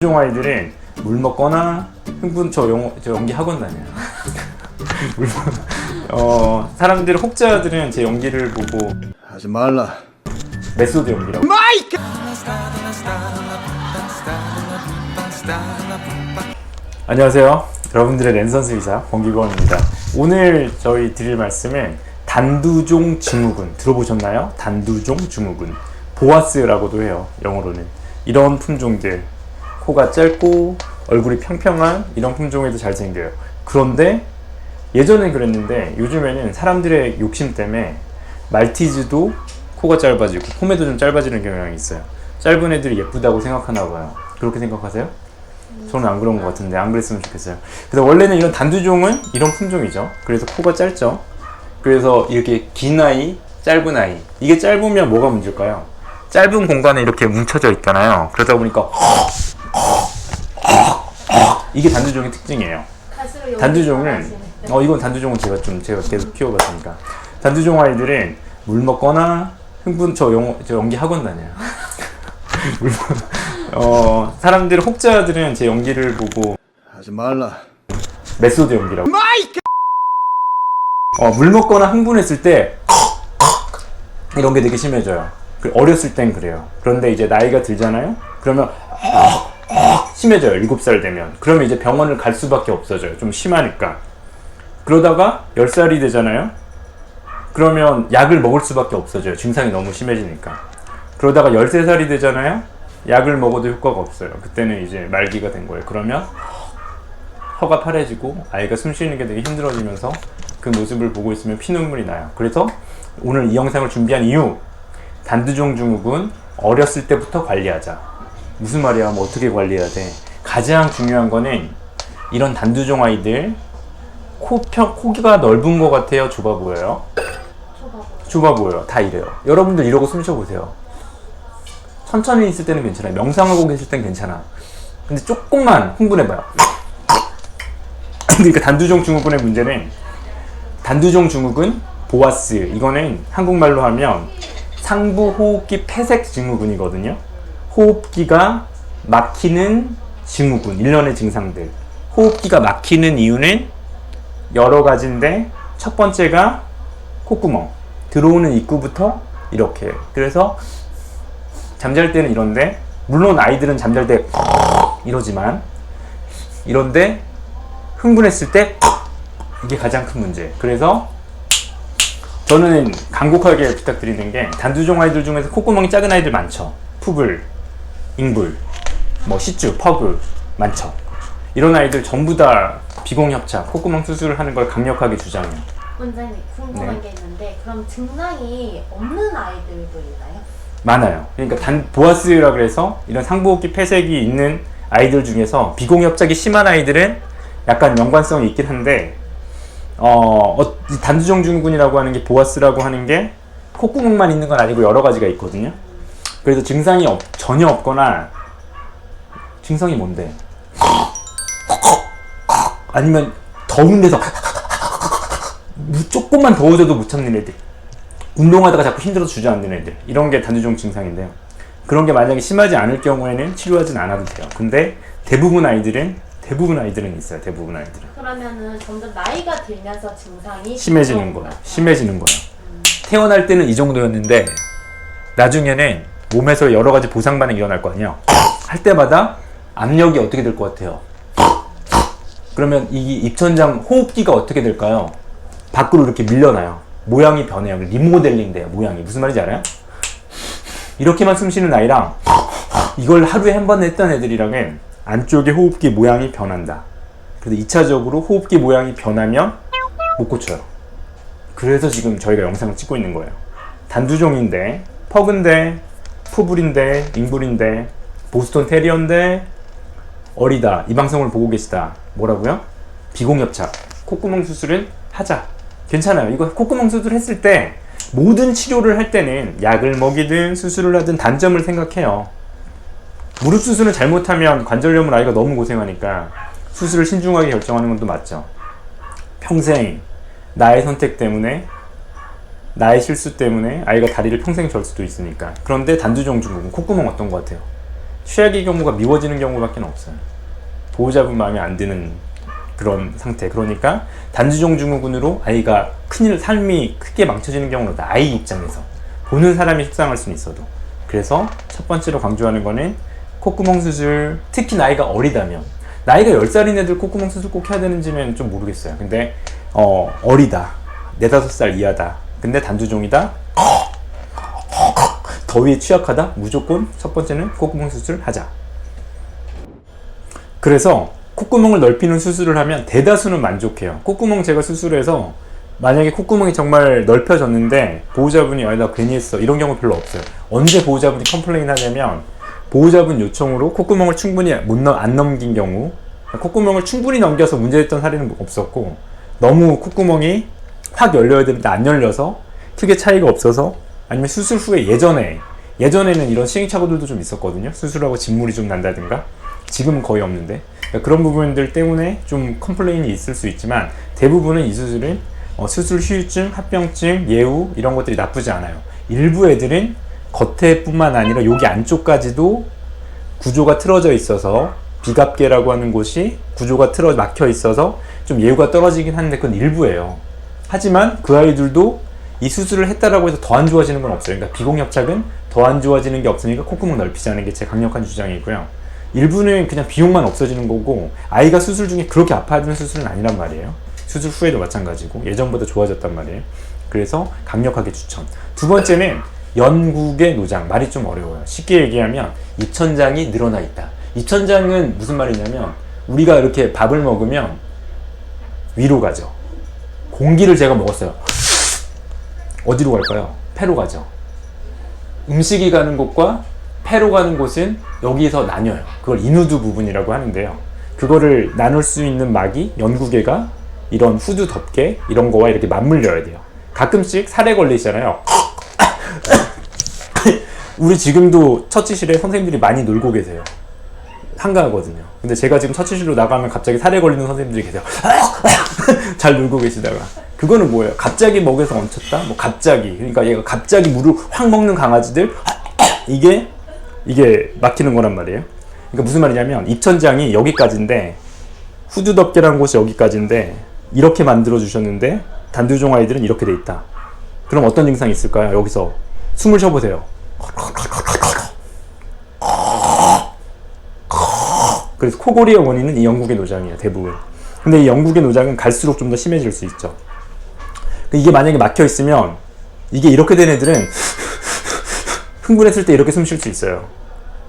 종 아이들은 물 먹거나 흥분 저 영어 저 연기 학원 다녀요. 물 먹- 어 사람들 혹자들은 제 연기를 보고 하지 말라. 메소드 연기라고. 안녕하세요. 여러분들의 랜선스 의사 권기권입니다. 오늘 저희 드릴 말씀은 단두종 증후군 들어보셨나요? 단두종 증후군 보아스라고도 해요. 영어로는 이런 품종들 코가 짧고 얼굴이 평평한 이런 품종에도 잘 생겨요. 그런데 예전엔 그랬는데 요즘에는 사람들의 욕심 때문에 말티즈도 코가 짧아지고 포매도 좀 짧아지는 경향이 있어요. 짧은 애들이 예쁘다고 생각하나 봐요. 그렇게 생각하세요? 저는 안 그런 것 같은데 안 그랬으면 좋겠어요. 그래서 원래는 이런 단두종은 이런 품종이죠. 그래서 코가 짧죠. 그래서 이렇게 긴 아이, 짧은 아이. 이게 짧으면 뭐가 문제일까요? 짧은 공간에 이렇게 뭉쳐져 있잖아요. 그러다 보니까 이게 단두종의 특징이에요. 단두종은 어 이건 단두종은 제가 좀 제가 계속 키워봤으니까 단두종 아이들은 물 먹거나 흥분 저 영어 저 연기 학원 다녀요. 물 먹- 어 사람들 혹자들은 제 연기를 보고 하지 말라. 메소드 연기라고. 어 물 먹거나 흥분했을 때 이런 게 되게 심해져요. 그 어렸을 땐 그래요. 그런데 이제 나이가 들잖아요. 그러면 심해져요. 7살 되면. 그러면 이제 병원을 갈 수밖에 없어져요. 좀 심하니까. 그러다가 10살이 되잖아요. 그러면 약을 먹을 수밖에 없어져요. 증상이 너무 심해지니까. 그러다가 13살이 되잖아요. 약을 먹어도 효과가 없어요. 그때는 이제 말기가 된 거예요. 그러면 혀가 파래지고 아이가 숨 쉬는 게 되게 힘들어지면서 그 모습을 보고 있으면 피눈물이 나요. 그래서 오늘 이 영상을 준비한 이유 단두종 증후군 어렸을 때부터 관리하자. 무슨 말이야? 뭐 어떻게 관리해야 돼? 가장 중요한 거는 이런 단두종 아이들 코평 코기가 넓은 것 같아요. 좁아 보여요. 좁아 보여요. 다 이래요. 여러분들 이러고 숨 쉬어보세요. 천천히 있을 때는 괜찮아요. 명상하고 계실 땐 괜찮아. 근데 조금만 흥분해봐요. 그러니까 단두종 증후군의 문제는 단두종 증후군 보아스 이거는 한국말로 하면 상부 호흡기 폐색 증후군이거든요. 호흡기가 막히는 증후군 일련의 증상들. 호흡기가 막히는 이유는 여러 가지인데 첫 번째가 콧구멍 들어오는 입구부터 이렇게 그래서 잠잘 때는 이런데 물론 아이들은 잠잘 때 이러지만 이런데 흥분했을 때 이게 가장 큰 문제. 그래서 저는 간곡하게 부탁드리는 게 단두종 아이들 중에서 콧구멍이 작은 아이들 많죠. 푸불, 잉불, 뭐 시쭈, 퍼그 많죠. 이런 아이들 전부 다 비공협착, 콧구멍 수술을 하는 걸 강력하게 주장해요. 원장님 궁금한 네. 게 있는데 그럼 증상이 없는 아이들도 있나요? 많아요. 그러니까 단 보아스라 그래서 이런 상부호흡기 폐색이 있는 아이들 중에서 비공협착이 심한 아이들은 약간 연관성이 있긴 한데 어, 어, 이 단두종 증후군이라고 하는 게 보아스라고 하는 게 콧구멍만 있는 건 아니고 여러 가지가 있거든요. 그래서 증상이 없- 전혀 없거나 증상이 뭔데? 아니면 더운 데서 무- 조금만 더워져도 못 참는 애들. 운동하다가 자꾸 힘들어서 주저앉는 애들 이런 게 단두종 증상인데요. 그런 게 만약에 심하지 않을 경우에는 치료하진 않아도 돼요. 근데 대부분 아이들은 대부분 아이들은 있어요. 대부분 아이들은 그러면은 점점 나이가 들면서 증상이 심해지는 좀- 거예요. 심해지는 거예요. 태어날 때는 이 정도였는데 나중에는 몸에서 여러 가지 보상 반응이 일어날 거 아니에요. 할 때마다 압력이 어떻게 될 것 같아요? 그러면 이 입천장 호흡기가 어떻게 될까요? 밖으로 이렇게 밀려나요. 모양이 변해요. 리모델링 돼요. 모양이. 무슨 말인지 알아요? 이렇게만 숨 쉬는 아이랑 이걸 하루에 한 번 했던 애들이랑은 안쪽의 호흡기 모양이 변한다. 그래서 2차적으로 호흡기 모양이 변하면 못 고쳐요. 그래서 지금 저희가 영상을 찍고 있는 거예요. 단두종인데, 퍼그인데, 푸불인데, 잉불인데, 보스턴 테리어인데, 어리다. 이 방송을 보고 계시다. 뭐라고요? 비공협착. 콧구멍 수술은 하자. 괜찮아요. 이거 콧구멍 수술 했을 때 모든 치료를 할 때는 약을 먹이든 수술을 하든 단점을 생각해요. 무릎 수술은 잘못하면 관절염을 아이가 너무 고생하니까 수술을 신중하게 결정하는 건또 맞죠. 평생 나의 선택 때문에 나의 실수 때문에 아이가 다리를 평생 절 수도 있으니까. 그런데 단두종 증후군 콧구멍 어떤 것 같아요? 최악의 경우가 미워지는 경우밖에 없어요. 보호자분 마음에 안 드는 그런 상태. 그러니까 단주종 증후군으로 아이가 큰일 삶이 크게 망쳐지는 경우는 없다. 아이 입장에서 보는 사람이 속상할 수는 있어도. 그래서 첫 번째로 강조하는 거는 콧구멍 수술. 특히 나이가 어리다면 나이가 10살인 애들 콧구멍 수술 꼭 해야 되는지는 좀 모르겠어요. 근데 어, 어리다. 4, 5살 이하다. 근데 단두종이다. 더위에 취약하다. 무조건 첫 번째는 콧구멍 수술 하자. 그래서 콧구멍을 넓히는 수술을 하면 대다수는 만족해요. 콧구멍 제가 수술해서 만약에 콧구멍이 정말 넓혀졌는데 보호자분이 아니 나 괜히 했어 이런 경우 별로 없어요. 언제 보호자분이 컴플레인 하냐면 보호자분 요청으로 콧구멍을 충분히 못 넘, 안 넘긴 경우 콧구멍을 충분히 넘겨서 문제됐던 사례는 없었고 너무 콧구멍이 확 열려야 되는데 안 열려서 크게 차이가 없어서 아니면 수술 후에 예전에 예전에는 이런 시행착오들도 좀 있었거든요. 수술하고 진물이 좀 난다든가 지금은 거의 없는데 그러니까 그런 부분들 때문에 좀 컴플레인이 있을 수 있지만 대부분은 이 수술은 어, 수술 후유증, 합병증, 예후 이런 것들이 나쁘지 않아요. 일부 애들은 겉에뿐만 아니라 여기 안쪽까지도 구조가 틀어져 있어서 비갑계라고 하는 곳이 구조가 틀어 막혀 있어서 좀 예후가 떨어지긴 하는데 그건 일부예요. 하지만 그 아이들도 이 수술을 했다라고 해서 더 안 좋아지는 건 없어요. 그러니까 비공협착은 더 안 좋아지는 게 없으니까 콧구멍 넓히자는 게 제 강력한 주장이고요. 일부는 그냥 비용만 없어지는 거고 아이가 수술 중에 그렇게 아파하는 수술은 아니란 말이에요. 수술 후에도 마찬가지고 예전보다 좋아졌단 말이에요. 그래서 강력하게 추천. 두 번째는 연국의 노장 말이 좀 어려워요. 쉽게 얘기하면 입천장이 늘어나 있다. 입천장은 무슨 말이냐면 우리가 이렇게 밥을 먹으면 위로 가죠. 공기를 제가 먹었어요. 어디로 갈까요? 폐로 가죠. 음식이 가는 곳과 폐로 가는 곳은 여기서 나뉘어요. 그걸 인후두 부분이라고 하는데요. 그거를 나눌 수 있는 막이 연구개가 이런 후두 덮개 이런 거와 이렇게 맞물려야 돼요. 가끔씩 살에 걸리잖아요. 우리 지금도 처치실에 선생님들이 많이 놀고 계세요. 한가하거든요. 근데 제가 지금 처치실로 나가면 갑자기 살에 걸리는 선생님들이 계세요. 잘 놀고 계시다가. 그거는 뭐예요? 갑자기 먹여서 얹혔다? 뭐 갑자기. 그러니까 얘가 갑자기 물을 확 먹는 강아지들. 이게, 이게 막히는 거란 말이에요. 그러니까 무슨 말이냐면 입천장이 여기까지인데 후두 덮개라는 곳이 여기까지인데 이렇게 만들어 주셨는데 단두종 아이들은 이렇게 돼 있다. 그럼 어떤 증상이 있을까요? 여기서 숨을 쉬어보세요. 그래서 코골이의 원인은 이 영국의 노장이에요, 대부분. 근데 이 영국의 노장은 갈수록 좀 더 심해질 수 있죠. 이게 만약에 막혀 있으면 이게 이렇게 된 애들은 흥분했을 때 이렇게 숨 쉴 수 있어요.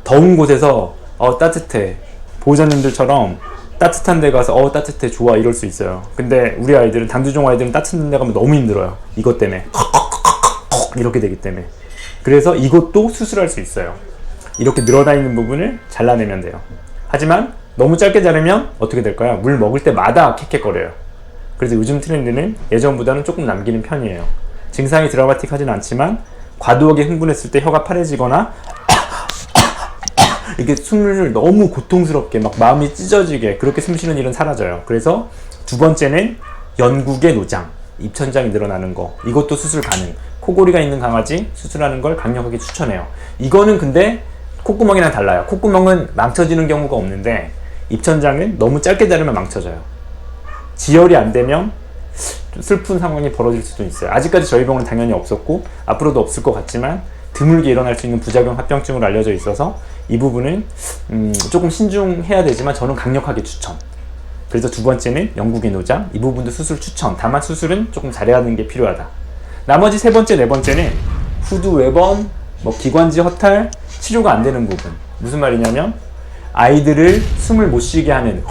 더운 곳에서 어 따뜻해 보호자님들처럼 따뜻한 데 가서 어 따뜻해 좋아 이럴 수 있어요. 근데 우리 아이들은 단두종 아이들은 따뜻한 데 가면 너무 힘들어요. 이것 때문에 이렇게 되기 때문에 그래서 이것도 수술할 수 있어요. 이렇게 늘어나 있는 부분을 잘라내면 돼요. 하지만 너무 짧게 자르면 어떻게 될까요? 물 먹을 때마다 캑캑거려요. 그래서 요즘 트렌드는 예전보다는 조금 남기는 편이에요. 증상이 드라마틱하진 않지만 과도하게 흥분했을 때 혀가 파래지거나 이렇게 숨을 너무 고통스럽게 막 마음이 찢어지게 그렇게 숨 쉬는 일은 사라져요. 그래서 두 번째는 연국의 노장, 입천장이 늘어나는 거. 이것도 수술 가능. 코골이가 있는 강아지 수술하는 걸 강력하게 추천해요. 이거는 근데 콧구멍이랑 달라요. 콧구멍은 망쳐지는 경우가 없는데 입천장은 너무 짧게 자르면 망쳐져요. 지혈이 안 되면 좀 슬픈 상황이 벌어질 수도 있어요. 아직까지 저희 병원은 당연히 없었고 앞으로도 없을 것 같지만 드물게 일어날 수 있는 부작용 합병증으로 알려져 있어서 이 부분은 음, 조금 신중해야 되지만 저는 강력하게 추천. 그래서 두 번째는 영국의 노장 이 부분도 수술 추천. 다만 수술은 조금 잘해야 하는 게 필요하다. 나머지 세 번째 네 번째는 후두 외범, 뭐 기관지 허탈 치료가 안 되는 부분. 무슨 말이냐면 아이들을 숨을 못 쉬게 하는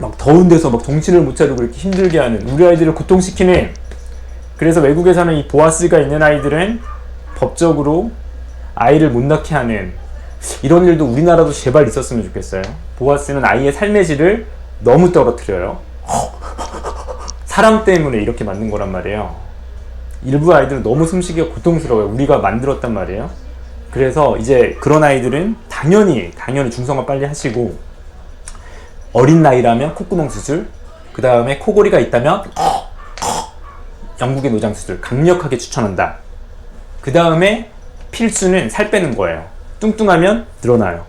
막 더운 데서 막 정신을 못 차리고 이렇게 힘들게 하는 우리 아이들을 고통시키는 그래서 외국에서는 이 보아스가 있는 아이들은 법적으로 아이를 못 낳게 하는 이런 일도 우리나라도 제발 있었으면 좋겠어요. 보아스는 아이의 삶의 질을 너무 떨어뜨려요. 사람 때문에 이렇게 만든 거란 말이에요. 일부 아이들은 너무 숨쉬기가 고통스러워요. 우리가 만들었단 말이에요. 그래서 이제 그런 아이들은 당연히 당연히 중성화 빨리 하시고 어린 나이라면 콧구멍 수술, 그 다음에 코골이가 있다면 영국의 노장 수술 강력하게 추천한다. 그 다음에 필수는 살 빼는 거예요. 뚱뚱하면 늘어나요.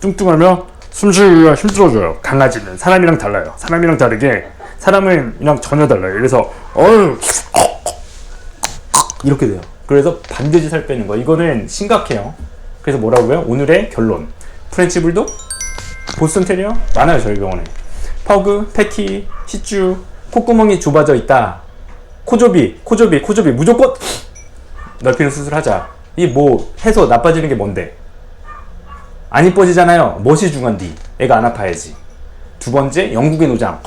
뚱뚱하면 숨쉬기가 힘들어져요. 강아지는 사람이랑 달라요. 사람이랑 다르게 사람이랑 전혀 달라요. 그래서 어휴 이렇게 돼요. 그래서 반드시 살 빼는 거. 이거는 심각해요. 그래서 뭐라고요? 오늘의 결론. 프렌치 불독, 보스턴 테리어 많아요 저희 병원에. 퍼그, 패키, 시츄, 콧구멍이 좁아져 있다. 코조비, 코조비, 코조비 무조건 넓히는 수술하자. 이 뭐 해서 나빠지는 게 뭔데? 안 이뻐지잖아요. 멋이 중요한디. 애가 안 아파야지. 두 번째 영국의 노장.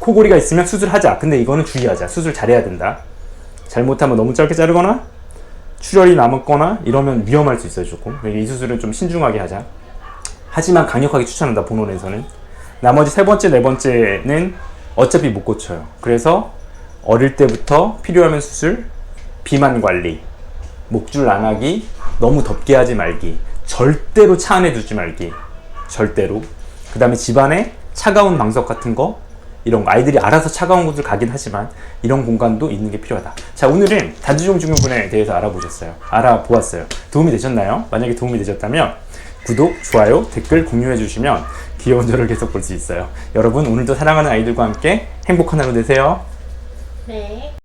코골이가 있으면 수술하자. 근데 이거는 주의하자. 수술 잘해야 된다. 잘못하면 너무 짧게 자르거나 출혈이 남았거나 이러면 위험할 수 있어요 조금. 이 수술은 좀 신중하게 하자. 하지만 강력하게 추천한다 본원에서는. 나머지 세 번째 네 번째는 어차피 못 고쳐요. 그래서 어릴 때부터 필요하면 수술, 비만 관리, 목줄 안 하기, 너무 덥게 하지 말기, 절대로 차 안에 두지 말기, 절대로. 그 다음에 집안에 차가운 방석 같은 거, 이런 거 아이들이 알아서 차가운 곳을 가긴 하지만 이런 공간도 있는 게 필요하다. 자 오늘은 단지종 증후군에 대해서 알아보셨어요. 알아보았어요. 도움이 되셨나요? 만약에 도움이 되셨다면 구독, 좋아요, 댓글 공유해 주시면 귀여운 저를 계속 볼 수 있어요. 여러분 오늘도 사랑하는 아이들과 함께 행복한 하루 되세요. 네.